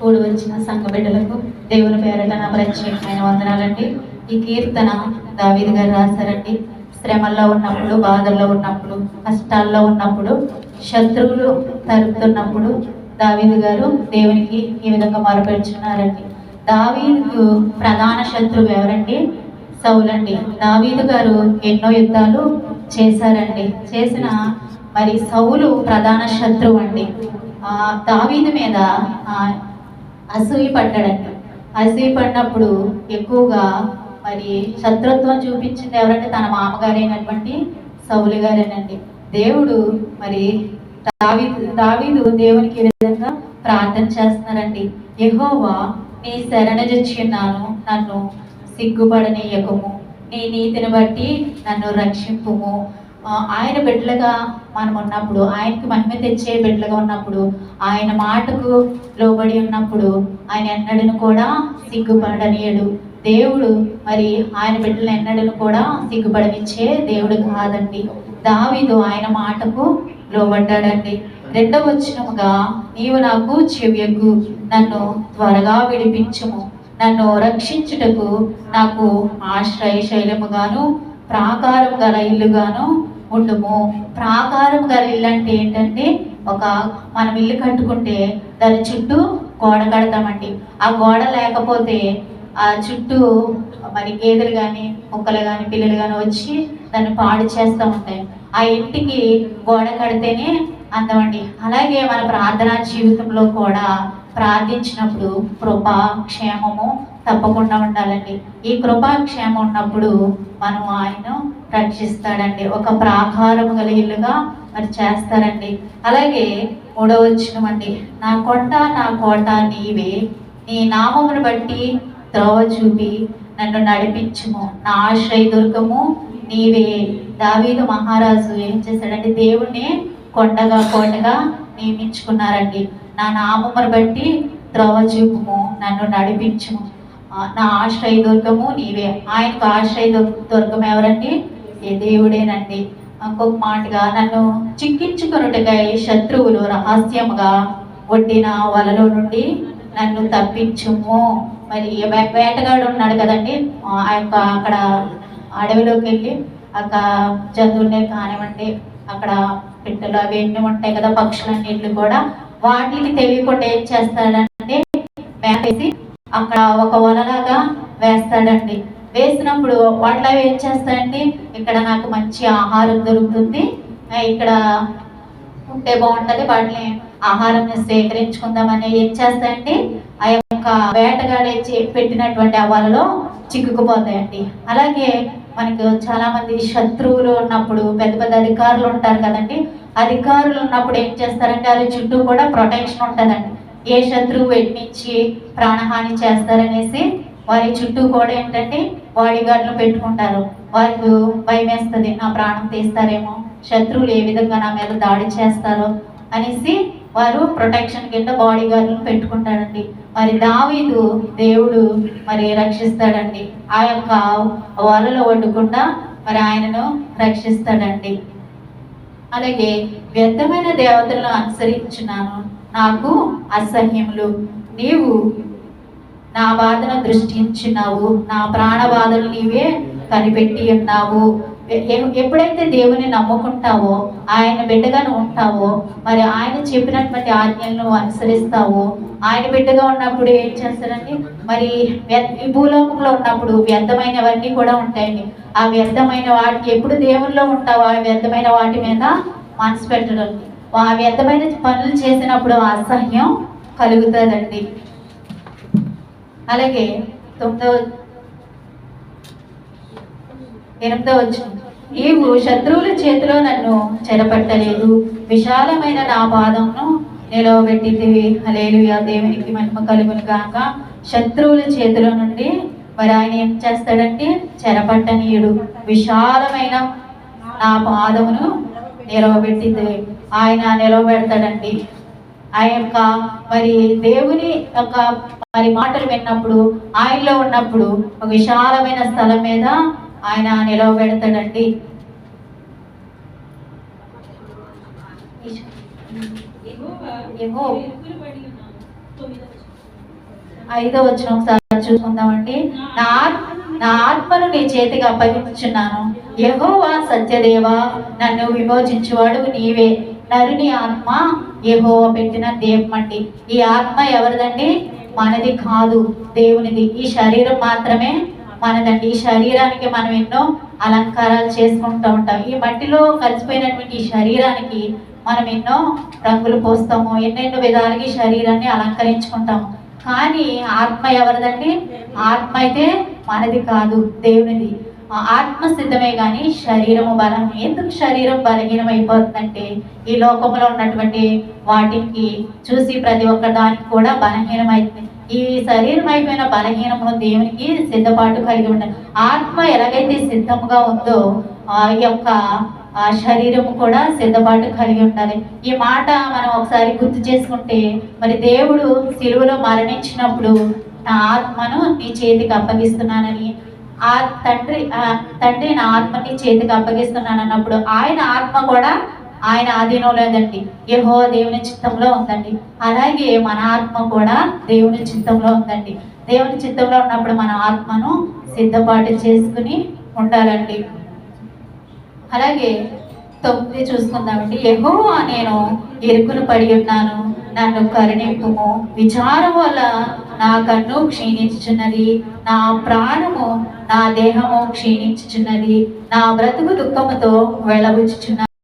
కూడి వచ్చిన సంఘ బిడ్డలకు దేవుని పేరట నా ప్రత్యేకమైన వందనాలండి. ఈ కీర్తన దావీదు గారు రాశారండి. శ్రమల్లో ఉన్నప్పుడు బాధల్లో ఉన్నప్పుడు కష్టాల్లో ఉన్నప్పుడు శత్రువులు తరుపుతున్నప్పుడు దావీదు గారు దేవునికి ఈ విధంగా మొరపెడుచున్నారండి. దావీదు ప్రధాన శత్రువు ఎవరండి? సౌలండి. దావీదు గారు ఎన్నో యుద్ధాలు చేశారండి. చేసిన మరి సౌలు ప్రధాన శత్రువు అండి ఆ, దావీదు మీద ఆ, అసూయ పడ్డాడండి అసూయ పడినప్పుడు ఎక్కువగా మరి శత్రుత్వం చూపించింది ఎవరంటే తన మామగారైనటువంటి సౌలు గారేనండి. దేవుడు మరి దావీదు దావీదు దేవునికి విధంగా ప్రార్థన చేస్తున్నారండి. యహోవా నీ శరణజొచ్చున్నాను నన్ను సిగ్గుపడనీయకము. నీ నీతిని బట్టి నన్ను రక్షింపుము. ఆయన బిడ్డలుగా మనం ఉన్నప్పుడు ఆయనకి మహిమ తెచ్చే బిడ్డలుగా ఉన్నప్పుడు ఆయన మాటకు లోబడి ఉన్నప్పుడు ఆయన ఎన్నడను కూడా సిగ్గుపడనీయడు. దేవుడు మరి ఆయన బిడ్డలు ఎన్నడను కూడా సిగ్గుపడనిచ్చే దేవుడు కాదండి. దావీదు ఆయన మాటకు లోబడ్డాడండి. రెండవ వచ్చినముగా నీవు నాకు చెవ్యకు నన్ను త్వరగా విడిపించుము. నన్ను రక్షించుటకు నాకు ఆశ్రయ శైలముగాను ప్రాకారం గల ఇల్లుగాను ఉండుము. ప్రాకారం గల ఇల్లు అంటే ఏంటంటే ఒక మనం ఇల్లు కట్టుకుంటే దాని చుట్టూ గోడ కడతామండి. ఆ గోడ లేకపోతే ఆ చుట్టూ మరి గేదెలు కానీ కుక్కలు కానీ పిల్లలు కానీ వచ్చి దాన్ని పాడు చేస్తూ ఉంటాయి. ఆ ఇంటికి గోడ కడితేనే అందమండి. అలాగే మన ప్రార్థనా జీవితంలో కూడా ప్రార్థించినప్పుడు కృప క్షేమము తప్పకుండా ఉండాలండి. ఈ కృపా క్షేమం ఉన్నప్పుడు మనం ఆయన రక్షిస్తాడండి. ఒక ప్రాకారం గల ఇల్లుగా మరి చేస్తారండి. అలాగే మూడవ వచ్చినమండి నా కొండ నా కోట నీవే. నీ నామమును బట్టి త్రోవ చూపి నన్ను నడిపించుము. నా ఆశ్రయ దుర్గము నీవే. దావీదు మహారాజు ఏం చేశాడంటే దేవుణ్ణి కొండగా కోటగా నియమించుకున్నారండి. నా నామమును బట్టి త్రోవ చూపుము నన్ను నడిపించుము. నా ఆశ్రయ దుర్గము నీవే. ఆయనకు ఆశ్రయ దుర్గం ఎవరండి? చేసే దేవుడేనండి? ఇంకొక మాటగా నన్ను చిక్కించుకొనుటకై శత్రువులు రహస్యముగా ఒడ్డిన వలలో నుండి నన్ను తప్పించుము. మరి వేటగాడు ఉన్నాడు కదండి? ఆ యొక్క అక్కడ అడవిలోకి వెళ్ళి అక్కడ జంతువులనే కానివ్వండి అక్కడ పిట్టలు అవి ఎన్ని ఉంటాయి కదా పక్షులన్నింటిని కూడా వాటికి తెలియకుండా ఏం చేస్తాడంటే వేసి అక్కడ ఒక వలలాగా వేస్తాడండి. వేసినప్పుడు వాటిలో అవి ఏం చేస్తాయండి ఇక్కడ నాకు మంచి ఆహారం దొరుకుతుంది. ఇక్కడ ఉంటే బాగుంటుంది. వాటిని ఆహారం సేకరించుకుందామని ఏం చేస్తాయండి ఆ యొక్క వేటగాడే పెట్టినటువంటి ఆ వలలో చిక్కుకుపోతాయండి. అలాగే మనకు చాలా మంది శత్రువులు ఉన్నప్పుడు పెద్ద పెద్ద అధికారులు ఉంటారు కదండి. అధికారులు ఉన్నప్పుడు ఏం చేస్తారంటే వాళ్ళ చుట్టూ కూడా ప్రొటెక్షన్ ఉంటుందండి. ఏ శత్రువు ఎట్నుంచి ప్రాణహాని చేస్తారనేసి వారి చుట్టూ కూడా ఏంటంటే బాడీగార్డులు పెట్టుకుంటారు. వారికి భయం వేస్తుంది నా ప్రాణం తీస్తారేమో శత్రువులు ఏ విధంగా నా మీద దాడి చేస్తారో అనేసి వారు ప్రొటెక్షన్ కింద బాడీగార్డులను పెట్టుకుంటాడండి మరి దావీదు దేవుడు మరి రక్షిస్తాడండి. ఆ యొక్క వలలో వండుకుండా మరి ఆయనను రక్షిస్తాడండి. అలాగే వ్యర్థమైన దేవతలను అనుసరించున్నాను. నాకు అసహ్యములు. నీవు నా బాధను దృష్టించినావు నా ప్రాణ బాధలు నీవే కనిపెట్టి ఉన్నావు. ఎప్పుడైతే దేవుని నమ్ముకుంటావో ఆయన బిడ్డగాను ఉంటావో మరి ఆయన చెప్పినటువంటి ఆజ్ఞలను అనుసరిస్తావో ఆయన బిడ్డగా ఉన్నప్పుడు ఏం చేస్తారండి? మరి ఈ భూలోకంలో ఉన్నప్పుడు వ్యర్థమైనవన్నీ కూడా ఉంటాయండి. ఆ వ్యర్థమైన వాటికి ఎప్పుడు దేవుల్లో ఉంటావో ఆ వ్యర్థమైన వాటి మీద మనసు పెట్టడం ఆ వ్యర్థమైన పనులు చేసినప్పుడు అసహ్యం కలుగుతుందండి. అలాగే తొమ్మిదవ ఎనిమిదవ వచ్చిన నీవు శత్రువుల చేతిలో నన్ను చెరపట్టలేదు. విశాలమైన నా పాదంను నిలవబెట్టితివి. హలేలుయా దేవునికి మహిమ కలుగును కాక శత్రువుల చేతిలో నుండి మరి ఆయన ఏం చేస్తాడంటే చెరపట్టనీయుడు. విశాలమైన నా పాదమును నిలవబెట్టింది ఆయన నిలవబెడతాడండి. ఆ యొక్క మరి దేవుని యొక్క మరి మాటలు విన్నప్పుడు ఆయనలో ఉన్నప్పుడు ఒక విశాలమైన స్థలం మీద ఆయన నిలవబెడతాడండి ఐదో వచ్చిన ఒకసారి చూసుకుందామండి. నా నా ఆత్మను నీ చేతికి అప్పగించున్నాను యెహోవా సత్యదేవ నన్ను విమోచించువాడు నీవే. నరుని ఆత్మ ఏహోవ పెట్టిన దేవమండి ఈ ఆత్మ ఎవరిదండి? మనది కాదు దేవునిది. ఈ శరీరం మాత్రమే మనదండి. ఈ శరీరానికి మనం ఎన్నో అలంకారాలు చేసుకుంటూ ఉంటాం. ఈ మట్టిలో కలిసిపోయినటువంటి ఈ శరీరానికి మనం ఎన్నో రంగులు పోస్తాము. ఎన్నెన్నో విధాలుగా ఈ శరీరాన్ని అలంకరించుకుంటాము. కానీ ఆత్మ ఎవరిదండి? ఆత్మ అయితే మనది కాదు దేవునిది. ఆత్మ సిద్ధమే కానీ శరీరము బలం ఎందుకు శరీరం బలహీనం అయిపోతుందంటే ఈ లోకంలో ఉన్నటువంటి వాటికి చూసి ప్రతి ఒక్క దానికి కూడా బలహీనం అవుతుంది ఈ శరీరం అయిపోయిన బలహీనము దేవునికి సిద్ధపాటు కలిగి ఉండాలి. ఆత్మ ఎలాగైతే సిద్ధముగా ఉందో ఆ యొక్క ఆ శరీరము కూడా సిద్ధపాటు కలిగి ఉండాలి. ఈ మాట మనం ఒకసారి గుర్తు చేసుకుంటే మరి దేవుడు సిలువలో మరణించినప్పుడు నా ఆత్మను నీ చేతికి అప్పగిస్తున్నానని ఆ తండ్రి ఆ తండ్రి నా ఆత్మని చేతికి అప్పగిస్తున్నాను అన్నప్పుడు ఆయన ఆత్మ కూడా ఆయన ఆధీనం లేదండి. యహో దేవుని చిత్తంలో ఉందండి. అలాగే మన ఆత్మ కూడా దేవుని చిత్తంలో ఉందండి. దేవుని చిత్తంలో ఉన్నప్పుడు మన ఆత్మను సిద్ధపాటు చేసుకుని ఉండాలండి. అలాగే తొమ్మిది చూసుకుందామండి. ఎహో నేను ఎరుకులు పడి ఉన్నాను. నన్ను కరుణింపుము. విచారం వల్ల నా కన్ను క్షీణించుచున్నది. నా ప్రాణము నా దేహము క్షీణించుచున్నది. నా బ్రతుకు దుఃఖముతో వెళ్ళబుచ్చుచున్నది